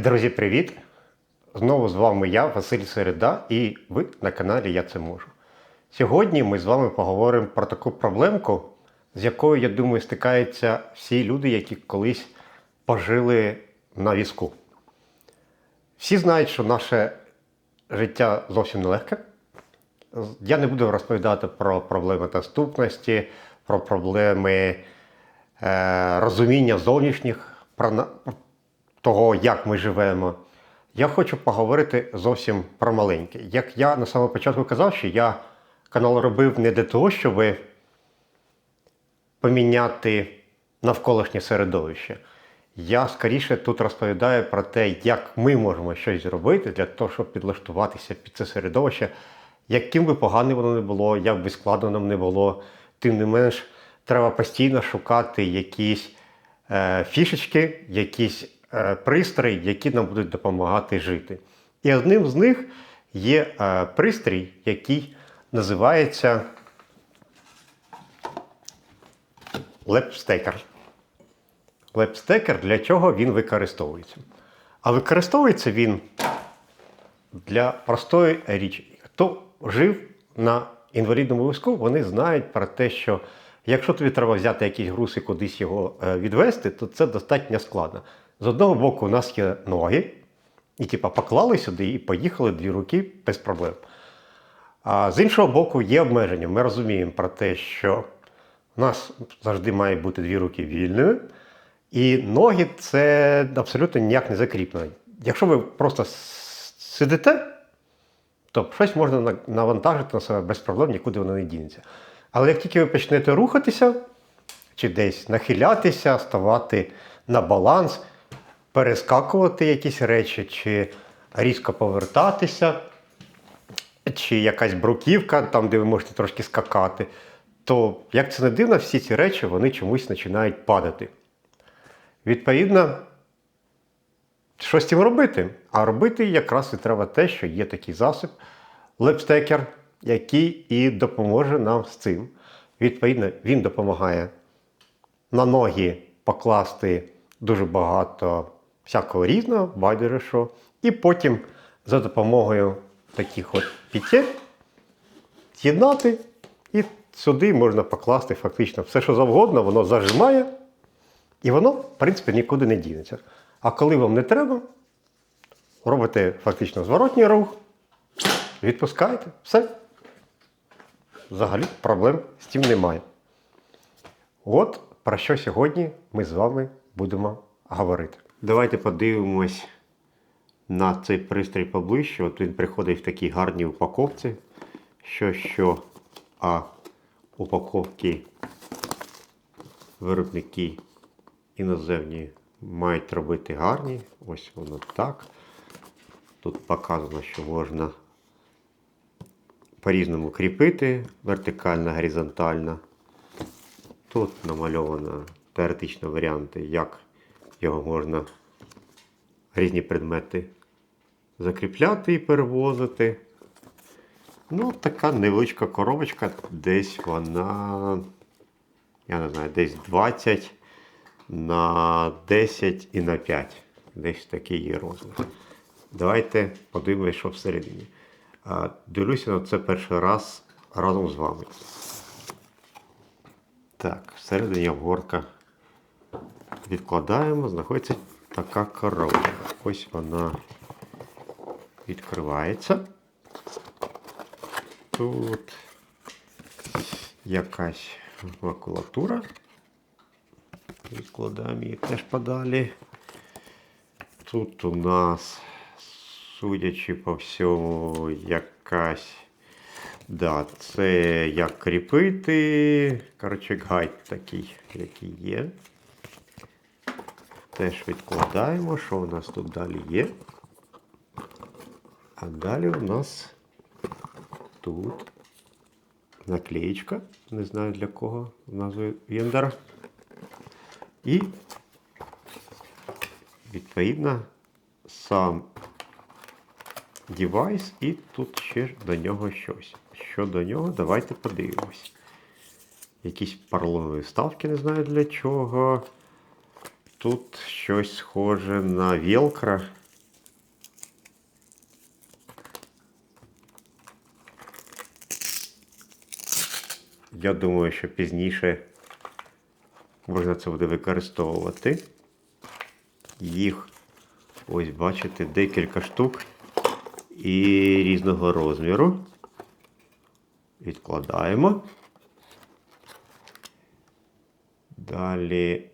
Друзі, привіт! Знову з вами я, Василь Середа, і ви на каналі Я Це Можу. Сьогодні ми з вами поговоримо про таку проблемку, з якою, я думаю, стикаються всі люди, які колись пожили на візку. Всі знають, що наше життя зовсім нелегке. Я не буду розповідати про проблеми доступності, про проблеми е, розуміння зовнішніх, про того, як ми живемо. Я хочу поговорити зовсім про маленьке. Як я на самому початку казав, що я канал робив не для того, щоб поміняти навколишнє середовище. Я скоріше тут розповідаю про те, як ми можемо щось зробити для того, щоб підлаштуватися під це середовище, яким би поганим воно не було, як би складно нам не було. Тим не менш, треба постійно шукати якісь е, фішечки, якісь пристрої, які нам будуть допомагати жити. І одним з них є е, пристрій, який називається лепстекер. Лепстекер для чого він використовується? А використовується він для простої річі. Хто жив на інвалідному візку, вони знають про те, що якщо тобі треба взяти якийсь груз і кудись його е, відвести, то це достатньо складно. З одного боку, у нас є ноги, і типа поклали сюди і поїхали дві руки без проблем. А з іншого боку, є обмеження. Ми розуміємо про те, що у нас завжди має бути дві руки вільними, і ноги це абсолютно ніяк не закріплено. Якщо ви просто сидите, то щось можна навантажити на себе без проблем, нікуди воно не дінеться. Але як тільки ви почнете рухатися, чи десь нахилятися, ставати на баланс, перескакувати якісь речі, чи різко повертатися, чи якась бруківка, там, де ви можете трошки скакати, то, як це не дивно, всі ці речі вони чомусь починають падати. Відповідно, що з цим робити? А робити якраз і треба те, що є такий засіб, лепстекер, який і допоможе нам з цим. Відповідно, він допомагає на ноги покласти дуже багато всякого різного, байдуже що. І потім за допомогою таких от пітель з'єднати, і сюди можна покласти фактично все, що завгодно, воно зажимає, і воно, в принципі, нікуди не дінеться. А коли вам не треба, робите фактично зворотній рух, відпускаєте, все. Взагалі проблем з цим немає. От про що сьогодні ми з вами будемо говорити. Давайте подивимось на цей пристрій поближче. От він приходить в такій гарній упаковці. Що що, а упаковки виробники іноземні мають робити гарні. Ось воно так. Тут показано, що можна по-різному кріпити вертикально, горизонтально. Тут намальовано теоретично варіанти, як його можна різні предмети закріпляти і перевозити. Ну, така невеличка коробочка, десь вона, я не знаю, десь 20 на 10 і на 5. Десь такий є розмір. Давайте подивимось, що всередині. Дивлюся на це перший раз разом з вами. Так, всередині обгортка відкладаємо, знаходиться така коробка. Ось вона відкривається. Тут якась макулатура. Відкладаємо її теж подалі. Тут у нас, судячи по всьому, якась. Да, це як кріпити. Коротше, гайд такий, який є. Теж відкладаємо, що у нас тут далі є. А далі у нас тут наклеєчка. Не знаю для кого назвою Вендер. І відповідно сам девайс, і тут ще до нього щось. Що до нього, давайте подивимось. Якісь поролонові вставки, не знаю для чого. Тут щось схоже на Велкро. Я думаю, що пізніше можна це буде використовувати. Їх ось бачите декілька штук і різного розміру. Відкладаємо. Далі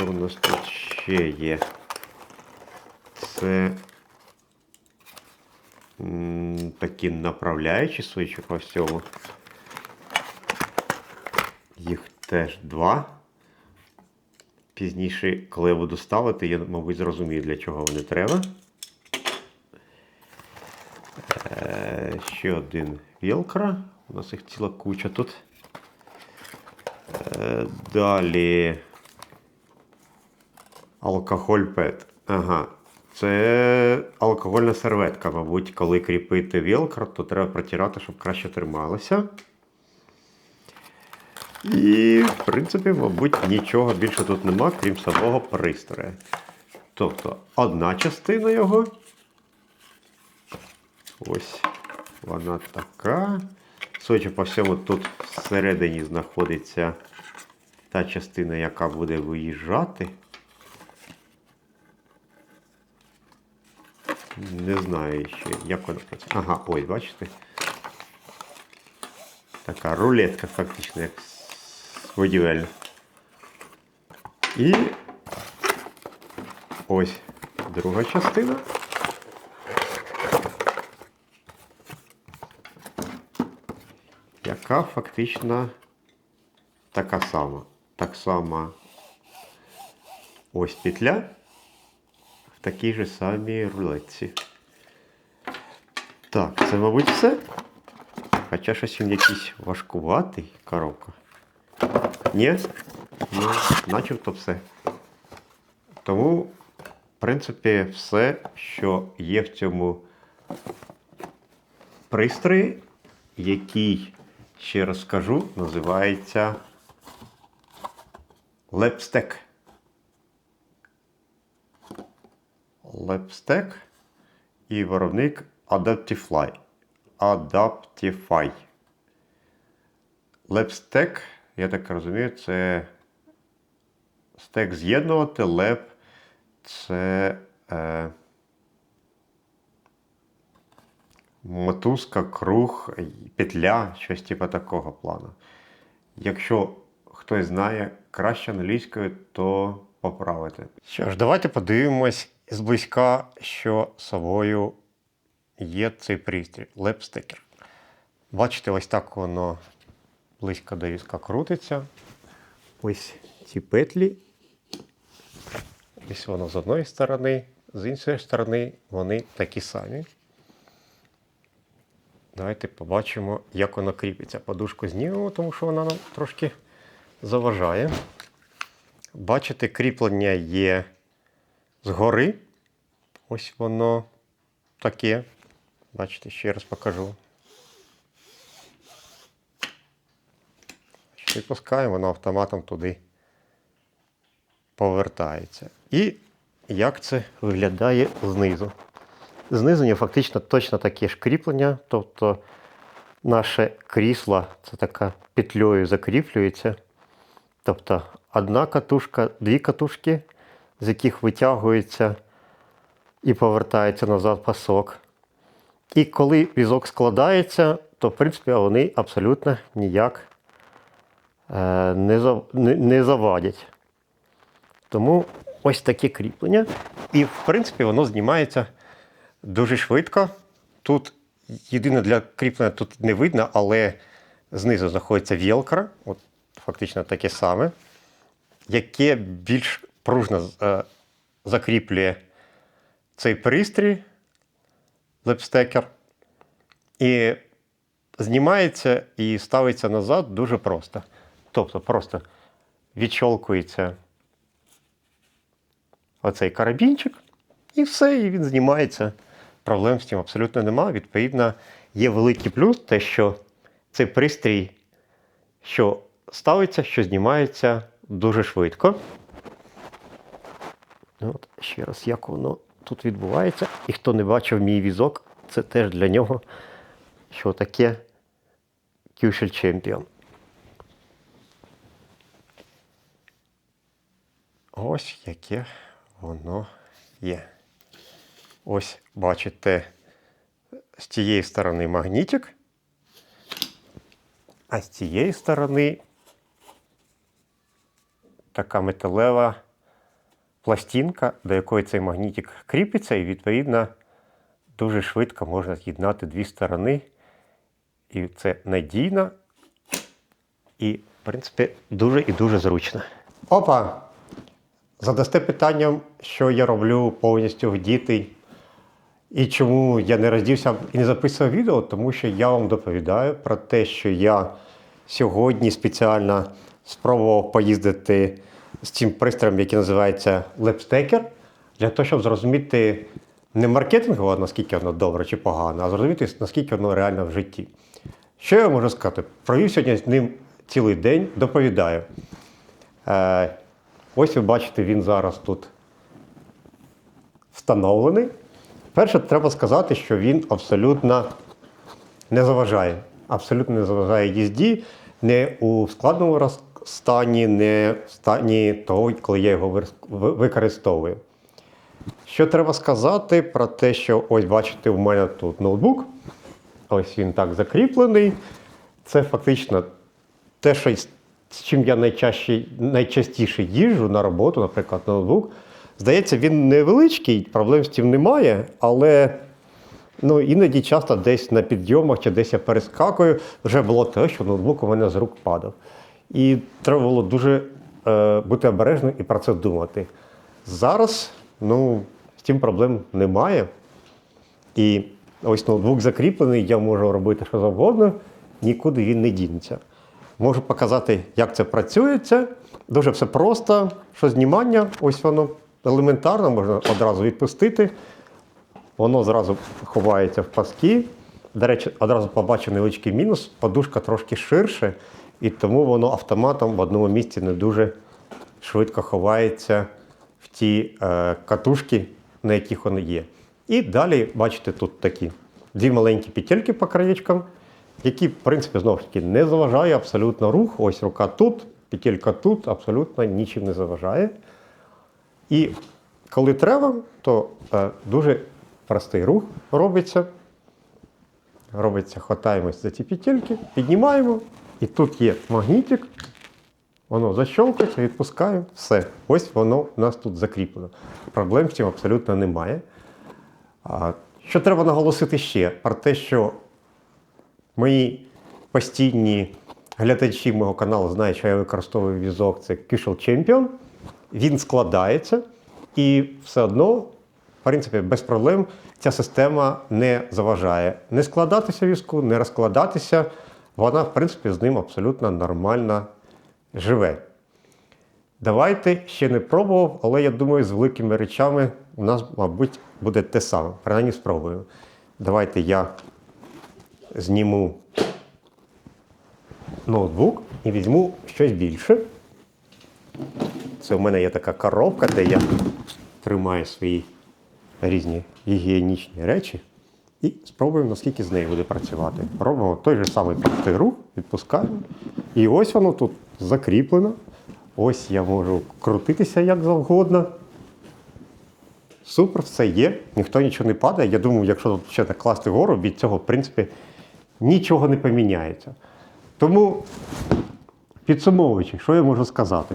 що в нас тут ще є? Це такі направляючі свічі по всьому. Їх теж два. Пізніше, коли я буду ставити, я, мабуть, зрозумію, для чого вони треба. Е, ще один велкро. У нас їх ціла куча тут. Е, далі. Алкоголь пет. Ага. Це алкогольна серветка, мабуть, коли кріпити велкро, то треба протирати, щоб краще трималося. І, в принципі, мабуть, нічого більше тут нема, крім самого пристрою. Тобто, одна частина його. Ось вона така. Судячи по всьому, тут всередині знаходиться та частина, яка буде виїжджати. Не знаю ще, як вона працює. Ага, ось, бачите? Така рулетка фактично, як будівельна. І ось друга частина. Яка фактично така сама. Так само ось петля такій же самій рулетці. Так, це, мабуть, все. Хоча щось він якийсь важкуватий коробка. Ні? Ну, начебто все. Тому, в принципі, все, що є в цьому пристрої, який, ще раз скажу, називається лепстек. Лепстек і виробник Adaptify. Adaptify. Лепстек, я так розумію, це стек з'єднувати, леп це е, мотузка, круг, петля, щось типу такого плану. Якщо хтось знає краще англійською, то поправити. Що ж, давайте подивимось зблизька, що собою є цей пристрій лепстекер. Бачите, ось так воно близько до візка крутиться. Ось ці петлі. Ось воно з одної сторони, з іншої сторони вони такі самі. Давайте побачимо, як воно кріпиться. Подушку знімемо, тому що вона нам трошки заважає. Бачите, кріплення є згори. Ось воно таке. Бачите, ще раз покажу. Відпускаємо, воно автоматом туди повертається. І як це виглядає знизу? Знизу фактично точно таке ж кріплення, тобто наше крісло це така петлею закріплюється. Тобто одна катушка, дві катушки, з яких витягується і повертається назад пасок. І коли візок складається, то в принципі вони абсолютно ніяк е, не, завадять. Тому ось таке кріплення. І в принципі воно знімається дуже швидко. Тут єдине для кріплення тут не видно, але знизу знаходиться велкро, от фактично таке саме, яке більш пружно е, закріплює цей пристрій, лепстекер, і знімається і ставиться назад дуже просто. Тобто просто відщолкується оцей карабінчик, і все, і він знімається. Проблем з цим абсолютно нема. Відповідно, є великий плюс, те, що цей пристрій, що ставиться, що знімається дуже швидко. От, ще раз, як воно тут відбувається. І хто не бачив мій візок, це теж для нього, що таке Cushion Champion. Ось яке воно є. Ось бачите з цієї сторони магнітик, а з цієї сторони така металева пластинка, до якої цей магнітик кріпиться, і відповідно дуже швидко можна з'єднати дві сторони. І це надійно і, в принципі, дуже і дуже зручно. Опа! Задасте питанням, що я роблю повністю вдітий і чому я не роздівся і не записував відео, тому що я вам доповідаю про те, що я сьогодні спеціально спробував поїздити з цим пристроєм, який називається лепстекер, для того, щоб зрозуміти не маркетингово, наскільки воно добре чи погано, а зрозуміти, наскільки воно реально в житті. Що я можу сказати? Провів сьогодні з ним цілий день, доповідаю. Е, ось ви бачите, він зараз тут встановлений. Перше, треба сказати, що він абсолютно не заважає. Абсолютно не заважає їзді, не у складному стані, не в стані того, коли я його використовую. Що треба сказати про те, що ось бачите, в мене тут ноутбук. Ось він так закріплений. Це фактично те, що з чим я найчаще, найчастіше їжджу на роботу, наприклад, ноутбук. Здається, він невеличкий, проблем з цим немає, але ну, іноді часто десь на підйомах чи десь я перескакую, вже було те, що ноутбук у мене з рук падав. І треба було дуже е, бути обережним і про це думати. Зараз ну, з цим проблем немає. І ось ноутбук закріплений, я можу робити що завгодно, нікуди він не дінеться. Можу показати, як це працює. Це дуже все просто. Що знімання, ось воно елементарно, можна одразу відпустити. Воно зразу ховається в паски. До речі, одразу побачив невеличкий мінус. Подушка трошки ширше, і тому воно автоматом в одному місці не дуже швидко ховається в ті е, катушки, на яких воно є. І далі, бачите, тут такі дві маленькі петельки по краєчкам, які, в принципі, знову ж таки не заважає абсолютно рух. Ось рука тут, петелька тут, абсолютно нічим не заважає. І коли треба, то е, дуже простий рух робиться. Робиться, хватаємось за ці петельки, піднімаємо, і тут є магнітик, воно защолкається, відпускаємо, все. Ось воно у нас тут закріплено. Проблем з цим абсолютно немає. Що треба наголосити ще? Про те, що мої постійні глядачі мого каналу знають, що я використовую візок, це Kishel Champion. Він складається, і все одно, в принципі, без проблем ця система не заважає не складатися візку, не розкладатися. Вона, в принципі, з ним абсолютно нормально живе. Давайте ще не пробував, але я думаю, з великими речами у нас, мабуть, буде те саме. Принаймні спробую. Давайте я зніму ноутбук і візьму щось більше. Це в мене є така коробка, де я тримаю свої різні гігієнічні речі. І спробуємо, наскільки з нею буде працювати. Робимо той же самий простий рух, відпускаємо. І ось воно тут закріплено. Ось я можу крутитися як завгодно. Супер, все є, ніхто нічого не падає. Я думаю, якщо ще так класти вгору, від цього, в принципі, нічого не поміняється. Тому, підсумовуючи, що я можу сказати?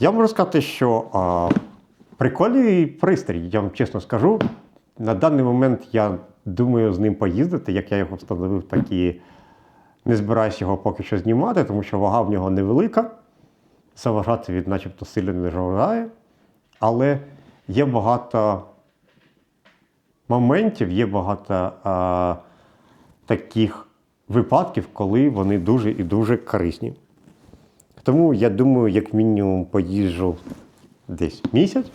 Я можу сказати, що а, прикольний пристрій, я вам чесно скажу. На даний момент я думаю з ним поїздити, як я його встановив, так і не збираюся його поки що знімати, тому що вага в нього невелика. Заважати від начебто сильно не заважає. Але є багато моментів, є багато а, таких випадків, коли вони дуже і дуже корисні. Тому я думаю, як мінімум поїжджу десь місяць.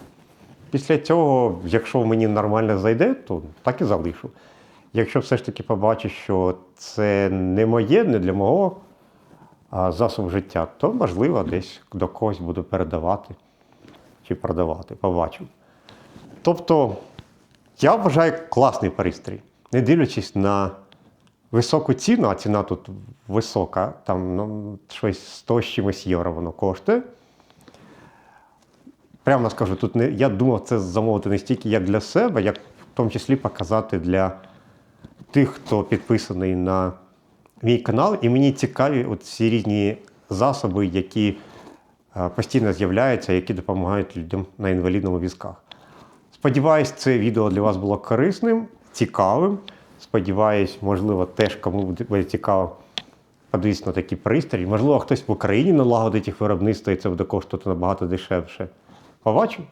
Після цього, якщо мені нормально зайде, то так і залишу. Якщо все ж таки побачу, що це не моє, не для мого засобу життя, то можливо десь до когось буду передавати чи продавати, побачу. Тобто, я вважаю класний пристрій, не дивлячись на високу ціну, а ціна тут висока, там ну, щось 100 з чимось євро воно коштує. Прямо скажу, тут не, я думав це замовити не стільки як для себе, як в тому числі показати для тих, хто підписаний на мій канал, і мені цікаві ці різні засоби, які е, постійно з'являються, які допомагають людям на інвалідному візках. Сподіваюсь, це відео для вас було корисним, цікавим. Сподіваюсь, можливо, теж кому буде цікаво подивитися на такі пристрої. Можливо, хтось в Україні налагодить їх виробництво, і це буде коштувати набагато дешевше. Побачимо.